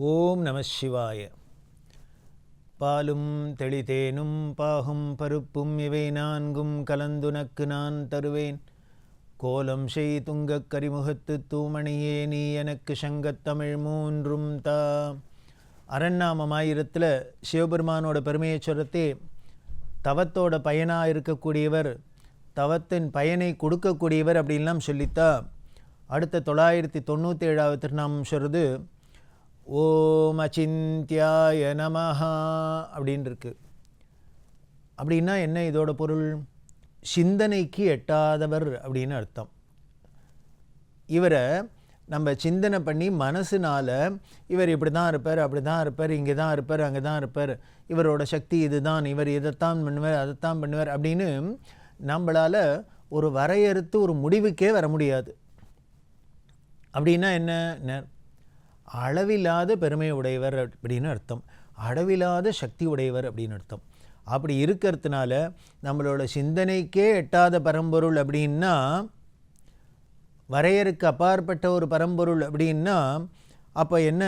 ஓம் நம சிவாய. பாலும் தெளிதேனும் பாகும் பருப்பும் இவை நான்கும் கலந்துனக்கு நான் தருவேன். கோலம் செய் துங்கக் கரிமுகத்து தூமணியே நீ எனக்கு சங்கத்தமிழ் மூன்றும் தா. அரண்நாமமாயிரத்தில் சிவபெருமானோட பெருமையை தவத்தோட பயனாக இருக்கக்கூடியவர் தவத்தின் பயனை கொடுக்கக்கூடியவர் அப்படின்லாம் சொல்லித்தா அடுத்த தொள்ளாயிரத்தி தொண்ணூற்றி ஏழாவது திருநாமம் சொல்கிறது ஓம் அச்சிந்தியாய நமஹா அப்படின்னு இருக்கு அப்படின்னா என்ன இதோட பொருள்? சிந்தனைக்கு எட்டாதவர் அப்படின்னு அர்த்தம். இவரை நம்ம சிந்தனை பண்ணி மனசுனால் இவர் இப்படி தான் இருப்பார் அப்படி தான் இருப்பார் இங்கே தான் இருப்பார் அங்கே தான் இருப்பார் இவரோட சக்தி இதுதான் இவர் இதைத்தான் பண்ணுவார் அதைத்தான் பண்ணுவார் அப்படின்னு நம்மளால் ஒரு வரையறுத்து ஒரு முடிவுக்கே வர முடியாது. அப்படின்னா என்ன? அளவில்லாத பெருமை உடையவர் அப்படின்னு அர்த்தம். அளவில்லாத சக்தி உடையவர் அப்படின்னு அர்த்தம். அப்படி இருக்கிறதுனால நம்மளோட சிந்தனைக்கே எட்டாத பரம்பொருள் அப்படின்னா வரையறுக்கு அப்பாற்பட்ட ஒரு பரம்பொருள் அப்படின்னா அப்போ என்ன?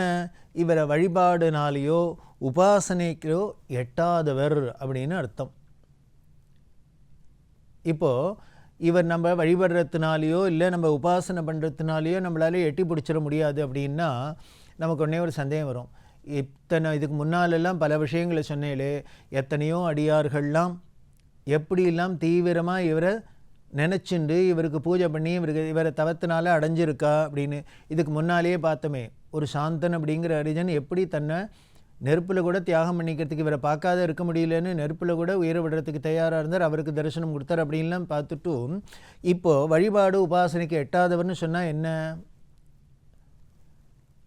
இவரை வழிபாடுனாலேயோ உபாசனைக்கோ எட்டாதவர் அப்படின்னு அர்த்தம். இப்போது இவர் நம்ம வழிபடுறதுனாலையோ இல்லை நம்ம உபாசனை பண்ணுறதுனாலையோ நம்மளால எட்டி பிடிச்சிட முடியாது அப்படின்னா நமக்கு உடனே ஒரு சந்தேகம் வரும். இத்தனை இதுக்கு முன்னாலெல்லாம் பல விஷயங்களை சொன்னேலே எத்தனையோ அடியார்கள்லாம் எப்படியெல்லாம் தீவிரமாக இவரை நினச்சிண்டு இவருக்கு பூஜை பண்ணி இவருக்கு இவரை தவத்தினால அடைஞ்சிருக்கா அப்படின்னு இதுக்கு முன்னாலேயே பார்த்தோமே ஒரு சாந்தன் அப்படிங்கிற அரிஜன் எப்படி தன்னை நெருப்பில் கூட தியாகம் பண்ணிக்கிறதுக்கு இவரை பார்க்காத இருக்க முடியலன்னு நெருப்பில் கூட உயிரை விடுறதுக்கு தயாராக இருந்தார். அவருக்கு தரிசனம் கொடுத்தார் அப்படின்லாம் பார்த்துட்டு இப்போது வழிபாடு உபாசனைக்கு எட்டாதவர்னு சொன்னால் என்ன?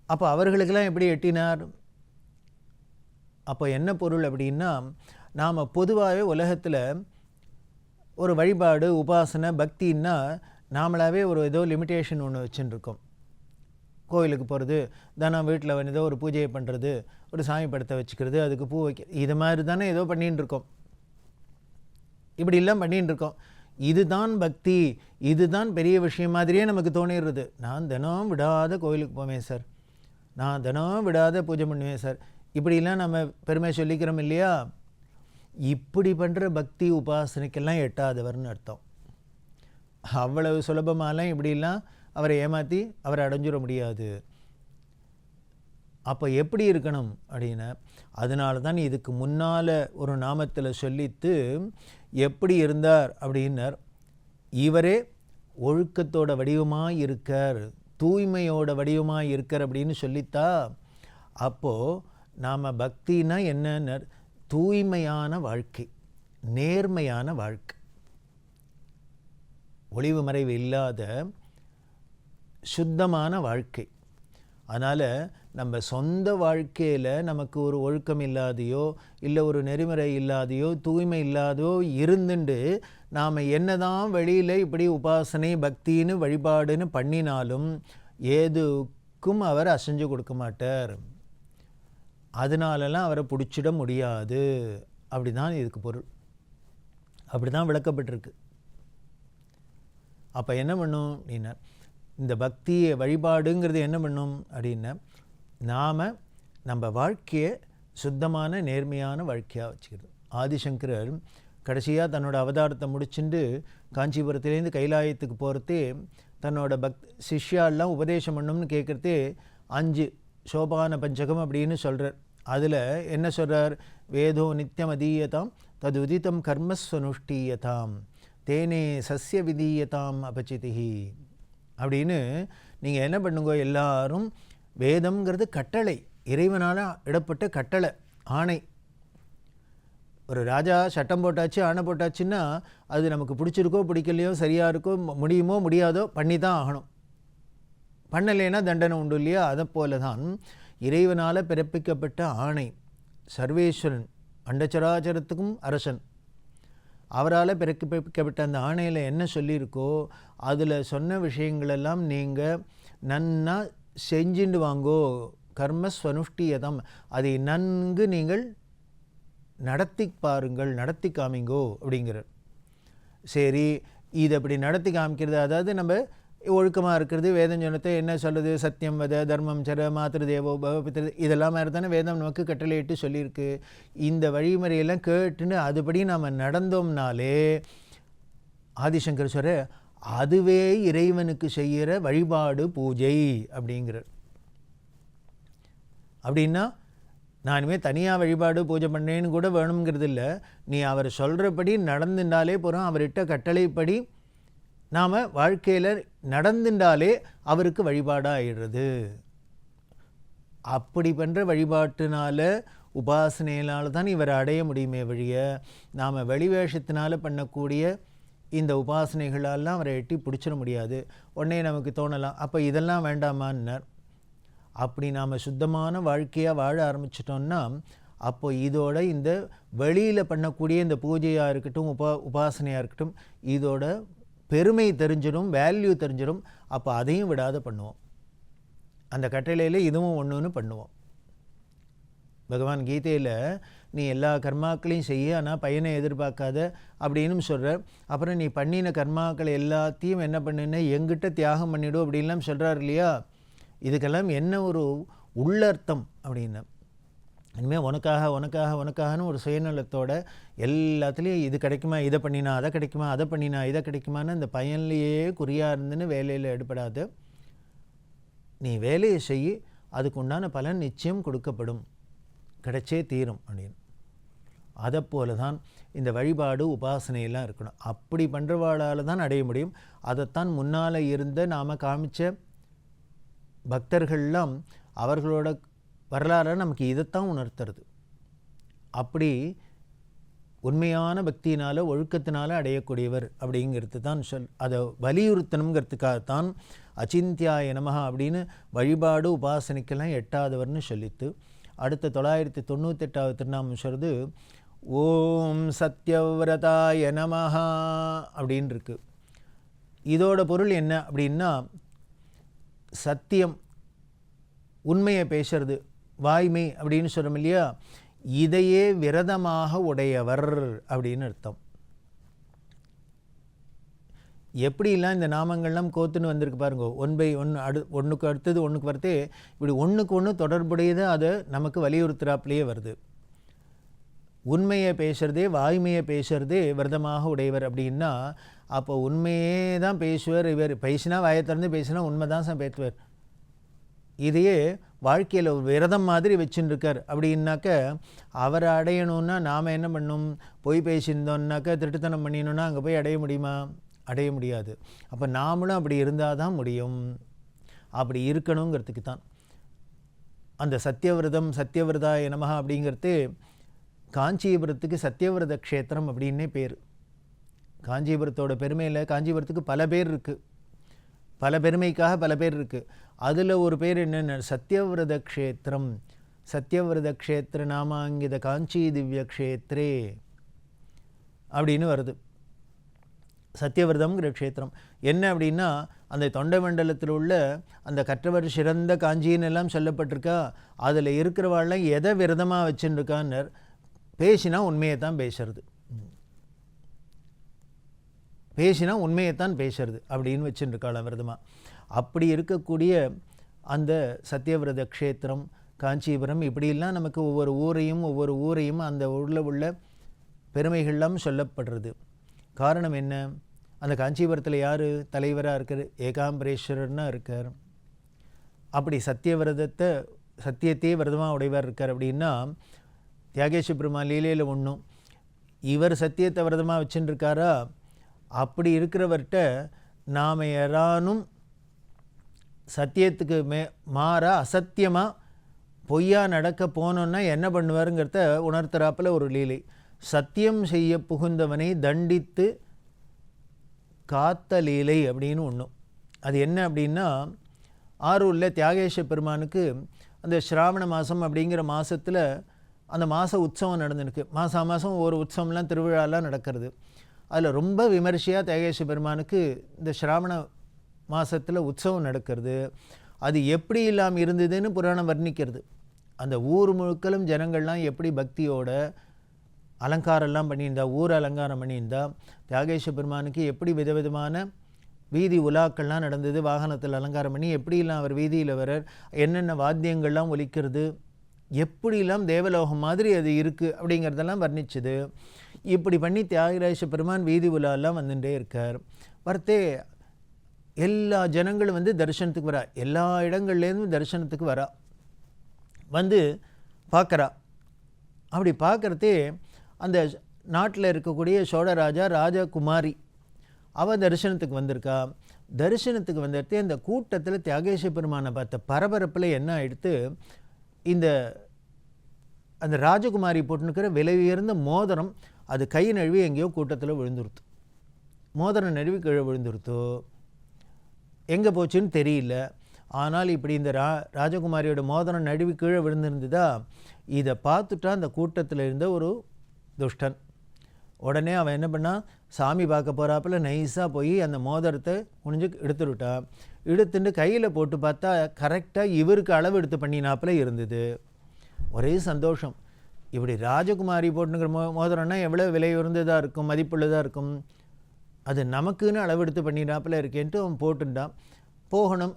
அப்போ அவர்களுக்கெல்லாம் எப்படி எட்டினார்? அப்போ என்ன பொருள் அப்படின்னா நாம் பொதுவாகவே உலகத்தில் ஒரு வழிபாடு உபாசனை பக்தின்னா நாமளாவே ஒரு ஏதோ லிமிட்டேஷன் ஒன்று வச்சுருக்கோம். கோயிலுக்கு போகிறது தானம் வீட்டில் வந்து ஏதோ ஒரு பூஜையை பண்ணுறது ஒரு சாமி படத்தை வச்சுக்கிறது அதுக்கு பூ வைக்க இது மாதிரி தானே ஏதோ பண்ணின்னு இருக்கோம். இப்படிலாம் பண்ணின்னு இருக்கோம். இதுதான் பக்தி. இதுதான் பெரிய விஷயம் மாதிரியே நமக்கு தோணிடுறது. நான் தினம் விடாத கோயிலுக்கு போவேன் சார். நான் தினம் விடாத பூஜை பண்ணுவேன் சார். இப்படிலாம் நம்ம பெருமை சொல்லிக்கிறோம் இல்லையா? இப்படி பண்ணுற பக்தி உபாசனைக்கெல்லாம் எட்டாதவர்னு அர்த்தம். அவ்வளவு சுலபமாலாம் இப்படிலாம் அவரை ஏமாற்றி அவரை அடைஞ்சிட முடியாது. அப்போ எப்படி இருக்கணும் அப்படின்னா. அதனால தான் இதுக்கு முன்னால் ஒரு நாமத்தில் சொல்லித்து எப்படி இருந்தார் அப்படின்னார். இவரே ஒழுக்கத்தோட வடிவமாக இருக்கார் தூய்மையோட வடிவமாக இருக்கார் அப்படின்னு சொல்லித்தா அப்போது நாம் பக்தினா என்னன்னு தூய்மையான வாழ்க்கை நேர்மையான வாழ்க்கை. ஒளிவு மறைவு இல்லாத சுத்தமான வாழ்க்கை. அதனால் நம்ம சொந்த வாழ்க்கையில் நமக்கு ஒரு ஒழுக்கம் இல்லாதையோ இல்லை ஒரு நெறிமுறை இல்லாதையோ தூய்மை இல்லாதையோ இருந்துண்டு நாம் என்னதான் வெளியில் இப்படி உபாசனை பக்தின்னு வழிபாடுன்னு பண்ணினாலும் ஏதுக்கும் அவர் அசைஞ்சு கொடுக்க மாட்டார். அதனாலலாம் அவரை பிடிச்சிட முடியாது. அப்படி தான் இதுக்கு பொருள். அப்படி தான் விளக்கப்பட்டிருக்கு. அப்போ என்ன பண்ணும்? அப்படின்னா இந்த பக்தியை வழிபாடுங்கிறது என்ன பண்ணும் அப்படின்னா நாம் நம்ம வாழ்க்கையை சுத்தமான நேர்மையான வாழ்க்கையாக வச்சுக்கிறது. ஆதிசங்கரர் கடைசியாக தன்னோட அவதாரத்தை முடிச்சுட்டு காஞ்சிபுரத்துலேருந்து கைலாயத்துக்கு போகிறதே தன்னோட பக் சிஷ்யாலாம் உபதேசம் பண்ணணும்னு கேட்குறதே அஞ்சு சோபான பஞ்சகம் அப்படின்னு சொல்கிறார் அதில் என்ன சொல்கிறார் வேதோ நித்தியம் அதீயதாம் தது உதித்தம் கர்மஸ்வனுஷ்டீயதாம் தேனே சசிய விதீயதாம் அபச்சிதிகி அப்படின்னு நீங்கள் என்ன பண்ணுங்க? எல்லாரும் வேதம்ங்கிறது கட்டளை. இறைவனால் இடப்பட்ட கட்டளை ஆணை. ஒரு ராஜா சட்டம் போட்டாச்சு ஆணை போட்டாச்சுன்னா அது நமக்கு பிடிச்சிருக்கோ பிடிக்கலையோ சரியாக இருக்கோ முடியுமோ முடியாதோ பண்ணி தான் ஆகணும். பண்ணலைன்னா தண்டனை உண்டு இல்லையா? அதை போல தான் இறைவனால் பிறப்பிக்கப்பட்ட ஆணை சர்வேஸ்வரன் அண்டச்சராச்சரத்துக்கும் அரசன். அவரால் பிறப்பிக்கப்பட்ட அந்த ஆணையில் என்ன சொல்லியிருக்கோ அதில் சொன்ன விஷயங்களெல்லாம் நீங்கள் நன்னா செஞ்சுண்டு வாங்கோ. கர்மஸ்வனுஷ்டியதம் அதை நன்கு நீங்கள் நடத்தி பாருங்கள் நடத்தி காமிங்கோ அப்படிங்கிறார். சரி இது அப்படி நடத்தி காமிக்கிறது அதாவது நம்ம ஒழுக்கமாக இருக்கிறது வேதம் சொன்னத்தை என்ன சொல்லுது சத்தியம் வத தர்மம் சர மாத்திரு தேவோ பவபித்திரு இதெல்லாம் மாதிரி தானே வேதம் நமக்கு கட்டளையிட்டு சொல்லியிருக்கு. இந்த வழிமுறையெல்லாம் கேட்டுன்னு அதுபடி நாம் நடந்தோம்னாலே ஆதிசங்கர் சொல்ற அதுவே இறைவனுக்கு செய்கிற வழிபாடு பூஜை அப்படிங்கிறார். அப்படின்னா நான் இனிமேல் தனியாக வழிபாடு பூஜை பண்ணேன்னு கூட வேணுங்கிறது இல்லை நீ அவர் சொல்கிறபடி நடந்துட்டாலே போகிறோம் அவர்கிட்ட கட்டளைப்படி நாம் வாழ்க்கையில் நடந்துட்டாலே அவருக்கு வழிபாடாக ஆயிடுறது அப்படி பண்ணுற வழிபாட்டினால உபாசனையினால் தான் இவரை அடைய முடியுமே வழிய நாம் வெளிவேஷத்தினால் பண்ணக்கூடிய இந்த உபாசனைகளெல்லாம் அவரை எட்டி பிடிச்சிட முடியாது. உடனே நமக்கு தோணலாம் அப்போ இதெல்லாம் வேண்டாமான்னார். அப்படி நாம் சுத்தமான வாழ்க்கையாக வாழ ஆரம்பிச்சிட்டோம்னா அப்போ இதோட இந்த வெளியில் பண்ணக்கூடிய இந்த பூஜையாக இருக்கட்டும் உபா உபாசனையாக இருக்கட்டும் இதோட பெருமை தெரிஞ்சிடும் வேல்யூ தெரிஞ்சிடும். அப்போ அதையும் விடாத பண்ணுவோம். அந்த கட்டளையில் இதுவும் ஒன்றுன்னு பண்ணுவோம். பகவான் கீதையில் நீ எல்லா கர்மாக்களையும் செய்ய ஆனால் பையனை எதிர்பார்க்காத அப்படின்னு சொல்கிற அப்புறம் நீ பண்ணின கர்மாக்களை எல்லாத்தையும் என்ன பண்ணுன்னு எங்கிட்ட தியாகம் பண்ணிவிடும் அப்படின்லாம் சொல்கிறார் இல்லையா? இதுக்கெல்லாம் என்ன ஒரு உள்ளர்த்தம் அப்படின்னு. இனிமேல் உனக்காக உனக்காக உனக்காகனு ஒரு சுயநலத்தோட எல்லாத்துலேயும் இது கிடைக்குமா இதை பண்ணினா அதை கிடைக்குமா அதை பண்ணினா இதை கிடைக்குமான்னு அந்த பையன்லேயே குறியாக இருந்துன்னு வேலையில் ஈடுபடாது. நீ வேலையை செய் அதுக்கு உண்டான பலன் நிச்சயம் கொடுக்கப்படும். கிடைச்சே தீரும் அப்படின்னு. அதை போல தான் இந்த வழிபாடு உபாசனையெல்லாம் இருக்கணும். அப்படி பண்ணுறவாளால் தான் அடைய முடியும். அதைத்தான் முன்னால் இருந்த நாம் காமிச்ச பக்தர்கள்லாம் அவர்களோட வரலாறை நமக்கு இதைத்தான் உணர்த்துறது. அப்படி உண்மையான பக்தியினால் ஒழுக்கத்தினால் அடையக்கூடியவர் அப்படிங்கிறது தான் சொல் அதை வலியுறுத்தணுங்கிறதுக்காகத்தான் அச்சிந்தியாய நமஹா அப்படின்னு வழிபாடு உபாசனைக்கெல்லாம் எட்டாதவர்னு சொல்லித்து அடுத்த தொள்ளாயிரத்தி தொண்ணூத்தெட்டாவது திருநாமம் சொல்கிறது ஓம் சத்யவிரதாய நமஹா அப்படின்னு இருக்கு இதோட பொருள் என்ன அப்படின்னா சத்தியம் உண்மையை பேசுறது வாய்மை அப்படின்னு சொல்கிறோம் இல்லையா? இதையே விரதமாக உடையவர் அப்படின்னு அர்த்தம். எப்படிலாம் இந்த நாமங்கள்லாம் கோத்துன்னு வந்திருக்கு பாருங்க. ஒன் பை ஒன்று அடு ஒன்றுக்கு அடுத்தது ஒன்றுக்கு வரத்தே இப்படி ஒன்றுக்கு ஒன்று தொடர்புடையது அதை நமக்கு வலியுறுத்துறாப்புலேயே வருது. உண்மையை பேசுகிறதே வாய்மையை பேசுகிறதே விரதமாக உடையவர் அப்படின்னா அப்போ உண்மையே தான் பேசுவார் இவர். பேசினா வாயை திறந்து பேசினா உண்மை தான் சார் பேசுவார். இதையே வாழ்க்கையில் ஒரு விரதம் மாதிரி வச்சுருக்கார். அப்படின்னாக்க அவரை அடையணும்னா நாம் என்ன பண்ணும்? பொய் பேசியிருந்தோம்னாக்கா திருட்டுத்தனம் பண்ணிடணும்னா அங்கே போய் அடைய முடியுமா? அடைய முடியாது. அப்போ நாமளும் அப்படி இருந்தால் தான் முடியும். அப்படி இருக்கணுங்கிறதுக்கு தான். அந்த சத்தியவிரதம் சத்தியவிரதா நமஹா அப்படிங்கிறது காஞ்சிபுரத்துக்கு சத்தியவிரத க்ஷேத்திரம் அப்படின்னே பேர். காஞ்சிபுரத்தோட பெருமையில் காஞ்சிபுரத்துக்கு பல பேர் இருக்குது பல பெருமைக்காக பல பேர் இருக்குது அதில் ஒரு பேர் என்னென்ன? சத்யவிரத க்ஷேத்திரம். சத்யவிரத க்ஷேத்திர நாமாங்கித காஞ்சி திவ்ய க்ஷேத்ரே அப்படின்னு வருது. சத்தியவிரதம்ங்கிற க்ஷேத்திரம். என்ன அப்படின்னா அந்த தொண்டை மண்டலத்தில் உள்ள அந்த கற்றவர் சிறந்த காஞ்சின்னு எல்லாம் சொல்லப்பட்டிருக்கா? அதில் இருக்கிறவாள்லாம் எதை விரதமாக வச்சுருக்கான்னர்? பேசினா உண்மையை தான் பேசுறது. பேசினா உண்மையைத்தான் பேசுறது அப்படின்னு வச்சுருக்காள் விரதமாக அப்படி இருக்கக்கூடிய அந்த சத்தியவிரத க்ஷேத்திரம் காஞ்சிபுரம் இப்படியெல்லாம் நமக்கு ஒவ்வொரு ஊரையும் ஒவ்வொரு ஊரையும் அந்த ஊரில் உள்ள பெருமைகள்லாம் சொல்லப்படுறது. காரணம் என்ன? அந்த காஞ்சிபுரத்தில் யார் தலைவராக இருக்கார்? ஏகாம்பரேஸ்வரர்னா இருக்கார். அப்படி சத்தியவிரதத்தை சத்தியத்தையே விரதமாக உடையவர் இருக்கார் அப்படின்னா தியாகேஸ்வர பெருமாள் லீலையில் ஒன்றும் இவர் சத்தியத்தை விரதமாக வச்சுட்டுருக்காரா அப்படி இருக்கிறவர்கிட்ட நாம் யாரானும் சத்தியத்துக்கு மே மாற அசத்தியமாக பொய்யா நடக்க போனோன்னா என்ன பண்ணுவாருங்கிறத உணர்த்துறாப்பில் ஒரு லீலை. சத்தியம் செய்ய புகுந்தவனை தண்டித்து காத்த லீலை அப்படின்னு ஒன்றும் அது என்ன அப்படின்னா ஆரூரில் தியாகேஷ பெருமானுக்கு அந்த ஸ்ராவண மாதம் அப்படிங்கிற மாதத்தில் அந்த மாத உற்சவம் நடந்துருக்கு. மாதம் மாதம் ஒரு உற்சவம்லாம் திருவிழாலாம் நடக்கிறது. அதில் ரொம்ப விமர்சையாக தேகேசி பெருமானுக்கு இந்த ஸ்ராவண மாதத்தில் உற்சவம் நடக்கிறது. அது எப்படி இல்லாமல் இருந்ததுன்னு புராணம் வர்ணிக்கிறது. அந்த ஊர் முழுக்களும் ஜனங்கள்லாம் எப்படி பக்தியோட அலங்காரம்லாம் பண்ணியிருந்தா ஊர் அலங்காரம் பண்ணியிருந்தா தியாகேஷ பெருமானுக்கு எப்படி விதவிதமான வீதி உலாக்கள்லாம் நடந்தது வாகனத்தில் அலங்காரம் பண்ணி எப்படிலாம் அவர் வீதியில் வரார் என்னென்ன வாத்தியங்கள்லாம் ஒலிக்கிறது எப்படிலாம் தேவலோகம் மாதிரி அது இருக்குது அப்படிங்கிறதெல்லாம் வர்ணிச்சுது. இப்படி பண்ணி தியாகராஜ பெருமான் வீதி உலாலாம் வந்துட்டே இருக்கார். வரத்தே எல்லா ஜனங்களும் வந்து தரிசனத்துக்கு வரா. எல்லா இடங்கள்லேருந்தும் தரிசனத்துக்கு வரா. வந்து பார்க்குறா. அப்படி பார்க்குறதே அந்த நாட்டில் இருக்கக்கூடிய சோழராஜா ராஜகுமாரி அவள் தரிசனத்துக்கு வந்திருக்கா. தரிசனத்துக்கு வந்துட்டு அந்த கூட்டத்தில் தியாகேஷ பெருமானை பார்த்த பரபரப்பில் என்ன ஆயிடுத்து இந்த அந்த ராஜகுமாரி போட்டுனுக்கிற விலை உயர்ந்த மோதிரம் அது கை நழுவி எங்கேயோ கூட்டத்தில் விழுந்துருத்து. மோதிரம் நழுவி கீழே விழுந்துருத்தோ? எங்கே போச்சுன்னு தெரியல. ஆனால் இப்படி இந்த ரா ராஜகுமாரியோட மோதிரம் நழுவி கீழே விழுந்திருந்ததா? இதை பார்த்துட்டா அந்த கூட்டத்தில் இருந்த ஒரு துஷ்டன். உடனே அவன் என்ன பண்ணான் சாமி பார்க்க போகிறாப்புல நைஸாக போய் அந்த மோதிரத்தை குனிஞ்சு எடுத்துருட்டான் எடுத்துட்டு கையில் போட்டு பார்த்தா கரெக்டாக இவருக்கு அளவு எடுத்து பண்ணினாப்புல இருந்தது. ஒரே சந்தோஷம். இப்படி ராஜகுமாரி போட்டுங்கிற மோ மோதிரம்னா எவ்வளோ விலை உயர்ந்ததாக இருக்கும் மதிப்புள்ளதாக இருக்கும்? அது நமக்குன்னு அளவெடுத்து பண்ணிடாப்பில் இருக்கேன்ட்டு அவன் போட்டுட்டான். போகணும்.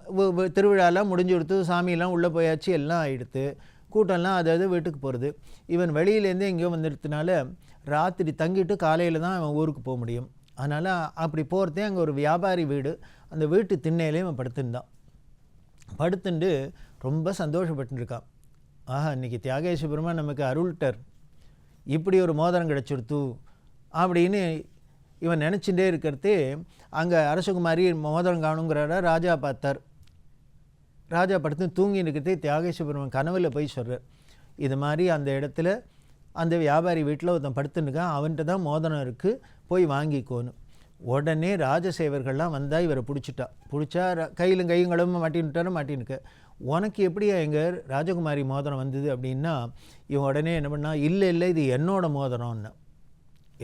திருவிழாலாம் முடிஞ்சு கொடுத்து சாமியெல்லாம் உள்ளே போயாச்சு எல்லாம் ஆயிடுத்து. கூட்டம்லாம் அதாவது வீட்டுக்கு போகிறது இவன் வெளியிலேருந்து எங்கேயோ வந்துடுறதுனால ராத்திரி தங்கிட்டு காலையில் தான் அவன் ஊருக்கு போக முடியும். அதனால் அப்படி போகிறதே அங்கே ஒரு வியாபாரி வீடு. அந்த வீட்டு திண்ணையிலே அவன் படுத்துருந்தான். படுத்துண்டு ரொம்ப சந்தோஷப்பட்டுருக்கான். ஆஹா இன்னைக்கு தியாகேஷ் பெருமான் நமக்கு அருள்டர் இப்படி ஒரு மோதிரம் கிடச்சிடுத்து அப்படின்னு இவன் நினச்சிட்டே இருக்கிறது அங்கே அரசகுமாரி மோதிரம் காணுங்கிறார ராஜா பார்த்தார். ராஜா படுத்து தூங்கி இருக்கிறதே தியாகேஷ பெருமான் கனவில் போய் சொல்கிறார் இது மாதிரி அந்த இடத்துல அந்த வியாபாரி வீட்டில் ஒருத்தன் படுத்துன்னுக்கான் அவன்கிட்ட தான் மோதிரம் இருக்குது போய் வாங்கிக்கோணும் உடனே ராஜசேவர்கள்லாம் வந்தால் இவரை பிடிச்சிட்டா. பிடிச்சா கையிலும் கையும் கடவுமா மாட்டின்னுட்டாரு மாட்டின்னுக்க. உனக்கு எப்படியா எங்க ராஜகுமாரி மோதிரம் வந்தது அப்படின்னா இவன் உடனே என்ன பண்ணா இல்லை இல்லை இது என்னோட மோதிரம்னு.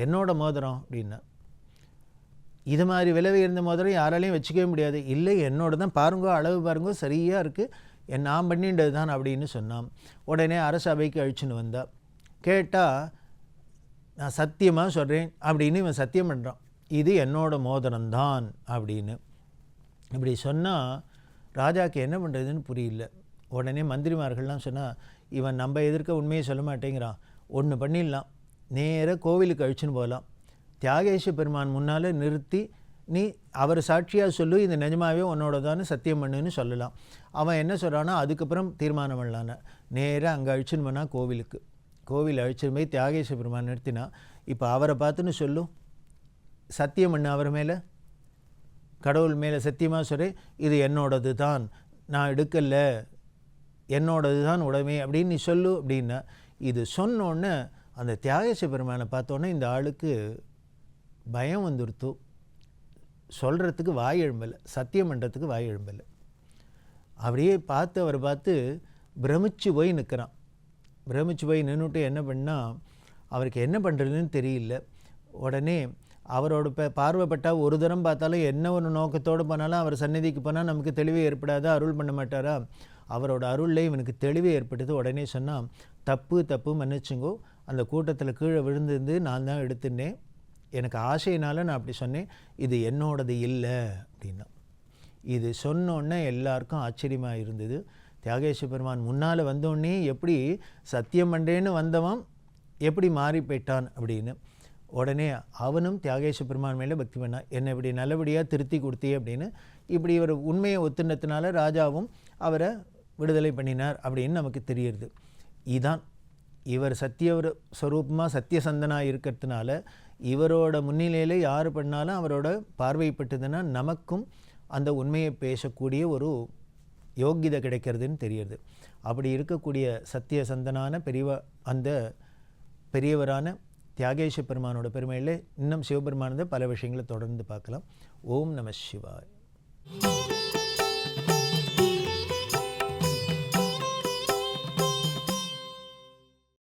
என்னோட மோதிரம்? அப்படின்னா. இது மாதிரி விலை உயர்ந்த மோதிரம் யாராலையும் வச்சுக்கவே முடியாது. இல்லை என்னோட தான் பாருங்கோ அளவு பாருங்கோ சரியாக இருக்குது நான் பண்ணின்றது தான் அப்படின்னு சொன்னான். உடனே அரசபைக்கு அழிச்சுன்னு வந்தா. கேட்டால் நான் சத்தியமாக சொல்கிறேன் அப்படின்னு இவன் சத்தியம் பண்ணுறான் இது என்னோட மோதிரம்தான் அப்படின்னு. இப்படி சொன்னால் ராஜாக்கு என்ன பண்ணுறதுன்னு புரியல. உடனே மந்திரிமார்கள்லாம் சொன்னால் இவன் நம்ம எதிர்க்க உண்மையை சொல்ல மாட்டேங்கிறான். ஒன்று பண்ணிடலாம். நேராக கோவிலுக்கு அழிச்சுன்னு போகலாம் தியாகேஷ பெருமான் முன்னால் நிறுத்தி நீ அவர் சாட்சியாக சொல்லு. இது நிஜமாவே உன்னோடதான்னு சத்தியம் பண்ணுன்னு சொல்லலாம். அவன் என்ன சொல்கிறான்னா அதுக்கப்புறம் தீர்மானம் பண்ணலான்னு. நேராக அங்கே அழிச்சுன்னு போனால் கோவிலுக்கு. கோவில் அழிச்சுன்னு போய் தியாகேஷ பெருமான் நிறுத்தினா இப்போ அவரை பார்த்துன்னு சொல்லும் சத்தியம் என்ன அவர் மேலே? கடவுள் மேலே சத்தியமாக சொல்லி இது என்னோடது தான். நான் எடுக்கல. என்னோடது தான் உடமை அப்படின்னு நீ சொல்லு அப்படின்னா இது சொன்னோன்னே அந்த தியாகசி பெருமானை பார்த்தோன்னே இந்த ஆளுக்கு பயம் வந்துருத்து. சொல்கிறதுக்கு வாய் எழும்பலை. சத்தியம் பண்ணுறதுக்கு வாய் எழும்பலை. அப்படியே பார்த்து அவரை பார்த்து பிரமிச்சு போய் நிற்கிறான் பிரமிச்சு போய் நின்றுட்டு என்ன பண்ணால் அவருக்கு என்ன பண்ணுறதுன்னு தெரியல. உடனே அவரோட ப பார்வைப்பட்டால் ஒரு தரம் பார்த்தாலும் என்ன ஒரு நோக்கத்தோடு போனாலும் அவர் சந்நிதிக்கு போனால் நமக்கு தெளிவு ஏற்படாது அருள் பண்ண மாட்டாரா? அவரோட அருளில் இவனுக்கு தெளிவு ஏற்பட்டது. உடனே சொன்னான் தப்பு தப்பு மன்னிச்சுங்கோ. அந்த கூட்டத்தில் கீழே விழுந்திருந்து நான் தான் எடுத்துட்டேன். எனக்கு ஆசையினால் நான் அப்படி சொன்னேன். இது என்னோடது இல்லை. அப்படின்னா. இது சொன்னோன்னே எல்லாருக்கும் ஆச்சரியமாக இருந்தது. தியாகேஸ்வர பெருமான் முன்னால் வந்தோடனே எப்படி சத்தியம் பண்ணுறேன்னு வந்தவன் எப்படி மாறி போயிட்டான் அப்படின்னு. உடனே அவனும் தியாகேஷ பெருமான் மேலே பக்தி பண்ணான் என்னை இப்படி நல்லபடியாக திருத்தி கொடுத்தி அப்படின்னு இப்படி இவர் உண்மையை ஒத்துனதுனால ராஜாவும் அவரை விடுதலை பண்ணினார் அப்படின்னு நமக்கு தெரியுது. இதான் இவர் சத்தியவர் ஸ்வரூபமாக சத்தியசந்தனாக இருக்கிறதுனால இவரோட முன்னிலையில் யார் பண்ணாலும் அவரோட பார்வைப்பட்டதுன்னா நமக்கும் அந்த உண்மையை பேசக்கூடிய ஒரு யோக்கியதை கிடைக்கிறதுன்னு தெரியுது. அப்படி இருக்கக்கூடிய சத்தியசந்தனான பெரியவ அந்த பெரியவரான தியாகேஷ பெருமானோட பெருமையில் இன்னும் சிவபெருமானது பல விஷயங்களை தொடர்ந்து பார்க்கலாம். ஓம் நம சிவாய்.